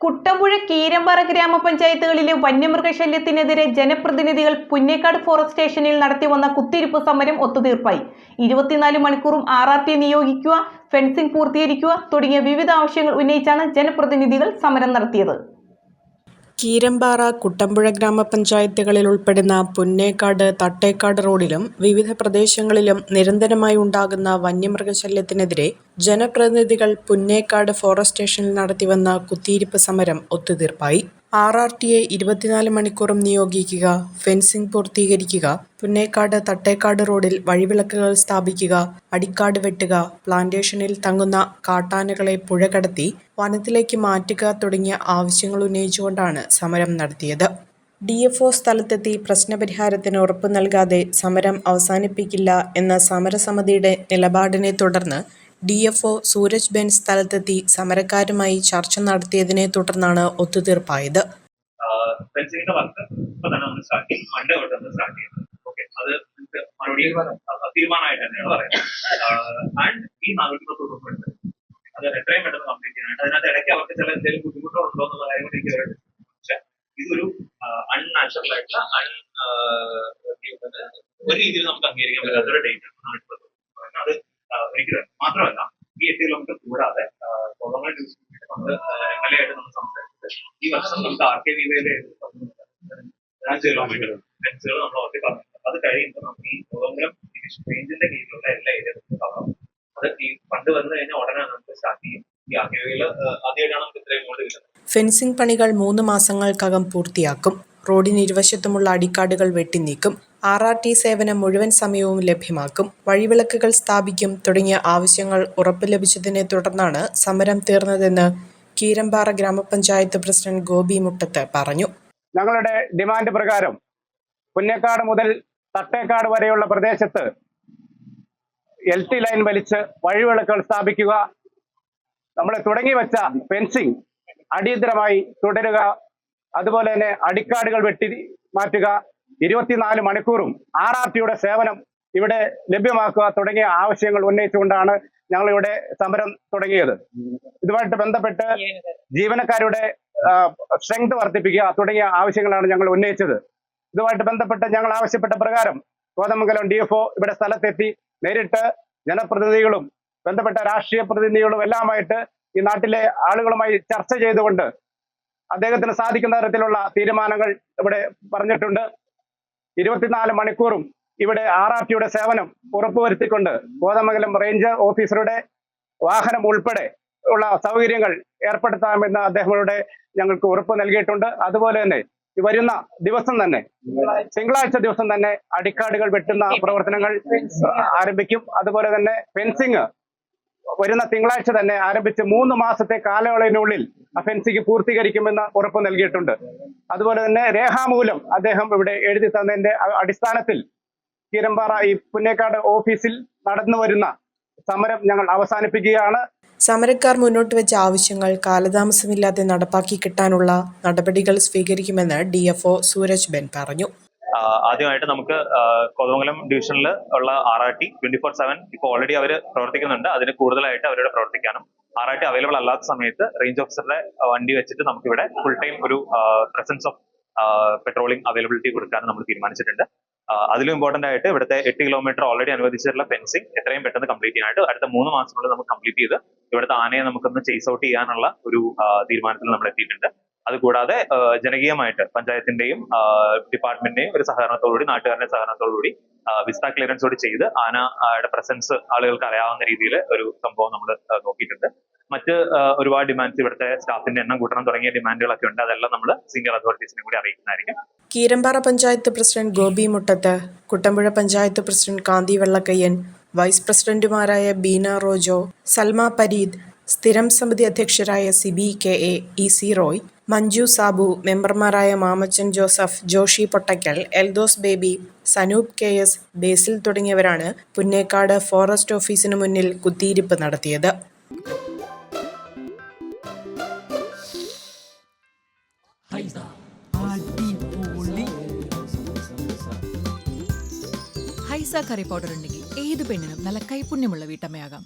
കുട്ടമ്പുഴ കീരമ്പാറ ഗ്രാമപഞ്ചായത്തുകളിലെ വന്യമൃഗശല്യത്തിനെതിരെ ജനപ്രതിനിധികൾ പുന്നേക്കാട് ഫോറസ്റ്റ് സ്റ്റേഷനിൽ നടത്തി വന്ന കുത്തിരിപ്പ് സമരം ഒത്തുതീർപ്പായി. ഇരുപത്തിനാല് മണിക്കൂറും ആർ ആർ നിയോഗിക്കുക ഫെൻസിംഗ് പൂർത്തീകരിക്കുക തുടങ്ങിയ വിവിധ ആവശ്യങ്ങൾ ഉന്നയിച്ചാണ് ജനപ്രതിനിധികൾ സമരം നടത്തിയത്. കീരമ്പാറ കുട്ടമ്പുഴ ഗ്രാമപഞ്ചായത്തുകളിൽ ഉൾപ്പെടുന്ന പുന്നേക്കാട് തട്ടേക്കാട് റോഡിലും വിവിധ പ്രദേശങ്ങളിലും നിരന്തരമായി ഉണ്ടാകുന്ന വന്യമൃഗശല്യത്തിനെതിരെ ജനപ്രതിനിധികൾ പുന്നേക്കാട് ഫോറസ്റ്റ് സ്റ്റേഷനിൽ നടത്തിവന്ന കുത്തിയിരിപ്പ് സമരം ഒത്തുതീർപ്പായി. ആർ ആർ ടിയെ ഇരുപത്തിനാല് മണിക്കൂറും നിയോഗിക്കുക. ഫെൻസിംഗ് പൂർത്തീകരിക്കുക. പുന്നേക്കാട് തട്ടേക്കാട് റോഡിൽ വഴിവിളക്കുകൾ സ്ഥാപിക്കുക. അടിക്കാട് വെട്ടുക. പ്ലാന്റേഷനിൽ തങ്ങുന്ന കാട്ടാനകളെ പുഴ കടത്തി വനത്തിലേക്ക് മാറ്റുക തുടങ്ങിയ ആവശ്യങ്ങൾ ഉന്നയിച്ചുകൊണ്ടാണ് സമരം നടത്തിയത്. ഡി എഫ് ഒ സ്ഥലത്തെത്തി പ്രശ്നപരിഹാരത്തിന് ഉറപ്പു നൽകാതെ സമരം അവസാനിപ്പിക്കില്ല എന്ന സമരസമിതിയുടെ നിലപാടിനെ തുടർന്ന് D F O Suraj Ben സ്ഥലത്തെത്തി സമരക്കാരുമായി ചർച്ച നടത്തിയതിനെ തുടർന്നാണ് ഒത്തുതീർപ്പായത്. വർക്ക് പറയുന്നത് ആൻഡ് ഈ കംപ്ലീറ്റ് ചില അൺനാച്ചുറൽ ഒരു രീതിയിൽ നമുക്ക് അംഗീകരിക്കാൻ പറ്റാത്ത ഒരു ഡേറ്റ് ആണ് നാനൂറ്റി പത്ത് ഉറുപ്പ്. അത് ഒരിക്കലും മാത്രമല്ല ഈ എട്ട് കിലോമീറ്റർ കൂടാതെ എം എൽ എ ആയിട്ട് നമ്മൾ സംസാരിച്ചത് ഈ വർഷം നമുക്ക് ആർ കെ വിവയിലെ അഞ്ച് കിലോമീറ്റർ ബെഞ്ചുകൾ നമ്മൾ ഓർത്തി പറഞ്ഞു. അത് കഴിയുമ്പോൾ നമുക്ക് ഈ ഡിവിഷൻ റേഞ്ചിന്റെ കീഴിലുള്ള എല്ലാ ഏരിയകളും കവറാം അത് ഈ ഫണ്ട് വന്നു കഴിഞ്ഞാൽ ഉടനെ നമുക്ക് സ്റ്റാർട്ട് ചെയ്യും. ഈ ആർ കെ വിയിൽ ആദ്യമായിട്ടാണ് നമുക്ക് ഇത്രയും കിട്ടുന്നത്. ഫെൻസിംഗ് പണികൾ മൂന്ന് മാസങ്ങൾക്കകം പൂർത്തിയാക്കും. റോഡിന് ഇരുവശത്തുമുള്ള അടിക്കാടുകൾ വെട്ടിനീക്കും. ആർ ആർ ടി സേവനം മുഴുവൻ സമയവും ലഭ്യമാക്കും. വഴിവിളക്കുകൾ സ്ഥാപിക്കും തുടങ്ങിയ ആവശ്യങ്ങൾ ഉറപ്പ് ലഭിച്ചതിനെ തുടർന്നാണ് സമരം തീർന്നതെന്ന് കീരമ്പാറ ഗ്രാമപഞ്ചായത്ത് പ്രസിഡന്റ് ഗോപി മുട്ടത്ത് പറഞ്ഞു. ഞങ്ങളുടെ ഡിമാൻഡ് പ്രകാരം പുന്നേക്കാട് മുതൽ തട്ടേക്കാട് വരെയുള്ള പ്രദേശത്ത് എൽ ടി ലൈൻ വലിച്ച് വഴിവിളക്കുകൾ സ്ഥാപിക്കുക നമ്മൾ തുടങ്ങി വെച്ച ഫെൻസിങ് അടിയന്തരമായി തുടരുക അതുപോലെ തന്നെ അടിക്കാടുകൾ വെട്ടി മാറ്റുക ഇരുപത്തിനാല് മണിക്കൂറും ആർ ആർ ടിയുടെ സേവനം ഇവിടെ ലഭ്യമാക്കുക തുടങ്ങിയ ആവശ്യങ്ങൾ ഉന്നയിച്ചുകൊണ്ടാണ് ഞങ്ങൾ ഇവിടെ സമരം തുടങ്ങിയത്. ഇതുമായിട്ട് ബന്ധപ്പെട്ട് ജീവനക്കാരുടെ സ്ട്രെങ്ത് വർദ്ധിപ്പിക്കുക തുടങ്ങിയ ആവശ്യങ്ങളാണ് ഞങ്ങൾ ഉന്നയിച്ചത്. ഇതുമായിട്ട് ബന്ധപ്പെട്ട് ഞങ്ങൾ ആവശ്യപ്പെട്ട പ്രകാരം കോതമംഗലം ഡി എഫ് ഇവിടെ സ്ഥലത്തെത്തി നേരിട്ട് ജനപ്രതിനിധികളും ബന്ധപ്പെട്ട രാഷ്ട്രീയ പ്രതിനിധികളും എല്ലാമായിട്ട് ഈ നാട്ടിലെ ആളുകളുമായി ചർച്ച ചെയ്തുകൊണ്ട് അദ്ദേഹത്തിന് സാധിക്കുന്ന തരത്തിലുള്ള തീരുമാനങ്ങൾ ഇവിടെ പറഞ്ഞിട്ടുണ്ട്. ഇരുപത്തിനാല് മണിക്കൂറും ഇവിടെ ആർ ആർ ടിയുടെ സേവനം ഉറപ്പുവരുത്തിക്കൊണ്ട് കോതമംഗലം റേഞ്ച് ഓഫീസറുടെ വാഹനം ഉൾപ്പെടെ ഉള്ള സൗകര്യങ്ങൾ ഏർപ്പെടുത്താമെന്ന് അദ്ദേഹങ്ങളുടെ ഞങ്ങൾക്ക് ഉറപ്പ് നൽകിയിട്ടുണ്ട്. അതുപോലെ തന്നെ വരുന്ന ദിവസം തന്നെ തിങ്കളാഴ്ച ദിവസം തന്നെ അടിക്കാടുകൾ വെട്ടുന്ന പ്രവർത്തനങ്ങൾ ആരംഭിക്കും. അതുപോലെ തന്നെ ഫെൻസിങ് വരുന്ന തിങ്കളാഴ്ച തന്നെ ആരംഭിച്ച് മൂന്ന് മാസത്തെ കാലയളവിനുള്ളിൽ അഫൻസിക്ക് പൂർത്തീകരിക്കുമെന്ന് ഉറപ്പ് നൽകിയിട്ടുണ്ട്. അതുപോലെ തന്നെ രേഖാമൂലം അദ്ദേഹം ഇവിടെ എഴുതി തന്നതിന്റെ അടിസ്ഥാനത്തിൽ കീരമ്പാറ ഈ പുന്നേക്കാട് ഓഫീസിൽ നടന്നു വരുന്ന സമരം ഞങ്ങൾ അവസാനിപ്പിക്കുകയാണ്. സമരക്കാർ മുന്നോട്ട് വെച്ച ആവശ്യങ്ങൾ കാലതാമസമില്ലാതെ നടപ്പാക്കി കിട്ടാനുള്ള നടപടികൾ സ്വീകരിക്കുമെന്ന് ഡി എഫ് സൂരജ് ബെൻ പറഞ്ഞു. ആദ്യമായിട്ട് നമുക്ക് കോതമംഗലം ഡിവിഷനിൽ ഉള്ള R R T twenty four seven ഇപ്പോൾ ഓൾറെഡി അവർ പ്രവർത്തിക്കുന്നുണ്ട്. അതിന് കൂടുതലായിട്ട് അവരുടെ പ്രവർത്തിക്കാനും. ആർ ആർ ടി അവൈലബിൾ അല്ലാത്ത സമയത്ത് റേഞ്ച് ഓഫീസറുടെ വണ്ടി വെച്ചിട്ട് നമുക്ക് ഇവിടെ ഫുൾ ടൈം ഒരു പ്രസൻസ് ഓഫ് പെട്രോളിംഗ് അവൈലബിലിറ്റി കൊടുക്കാൻ നമ്മൾ തീരുമാനിച്ചിട്ടുണ്ട്. അതിലും ഇമ്പോർട്ടന്റ് ആയിട്ട് ഇവിടുത്തെ എട്ട് കിലോമീറ്റർ ഓൾറെഡി അനുവദിച്ചിട്ടുള്ള ഫെൻസിങ് എത്രയും പെട്ടെന്ന് കംപ്ലീറ്റ് ചെയ്യാനായിട്ട് അടുത്ത മൂന്ന് മാസത്തിനുള്ളിൽ നമുക്ക് കംപ്ലീറ്റ് ചെയ്ത് ഇവിടുത്തെ ആനയെ നമുക്കൊന്ന് ചേസ് ഔട്ട് ചെയ്യാനുള്ള ഒരു തീരുമാനത്തിൽ നമ്മൾ എത്തിയിട്ടുണ്ട്. അതുകൂടാതെ കൂടാതെ ജനകീയമായിട്ട് പഞ്ചായത്തിന്റെയും ഡിപ്പാർട്ട്മെന്റിന്റെയും ഒരു സഹകരണത്തോടുകൂടി നാട്ടുകാരുടെ സഹകരണത്തോടുകൂടി വിസ്ത കൂടി ചെയ്ത് ആനയുടെ പ്രസൻസ് ആളുകൾക്ക് അറിയാവുന്ന രീതിയിൽ ഒരു സംഭവം നമ്മൾ നോക്കിയിട്ടുണ്ട്. മറ്റ് ഒരുപാട് ഡിമാൻഡ്സ് ഇവിടുത്തെ സ്റ്റാഫിന്റെ എണ്ണം കൂട്ടണം തുടങ്ങിയ ഡിമാൻഡുകളൊക്കെ ഉണ്ട്. അതെല്ലാം നമ്മൾ സിംഗിൾ അതോറിറ്റീസിനെ കൂടി അറിയിക്കുന്നതായിരിക്കും. Keerampara panchayat president Gopi Muttath Kuttampuzha panchayat president Kanthi Vellakkayyan vice പ്രസിഡന്റുമാരായ ബീന റോജോ സൽമ പരീദ് സ്ഥിരം സമിതി അധ്യക്ഷരായ Sibi K A E C Roy Manju Sabu മെമ്പർമാരായ Mamachan Joseph Joshi Pottakkal Eldhose Baby Sanoop K S Basil തുടങ്ങിയവരാണ് പുന്നേക്കാട് ഫോറസ്റ്റ് ഓഫീസിന് മുന്നിൽ കുത്തിയിരിപ്പ് നടത്തിയത്. ഹൈസ കറി പൗഡർ ഉണ്ടെങ്കിൽ ഏത് പെണ്ണിനും നല്ല കൈപുണ്യമുള്ള വീട്ടമ്മയാകാം.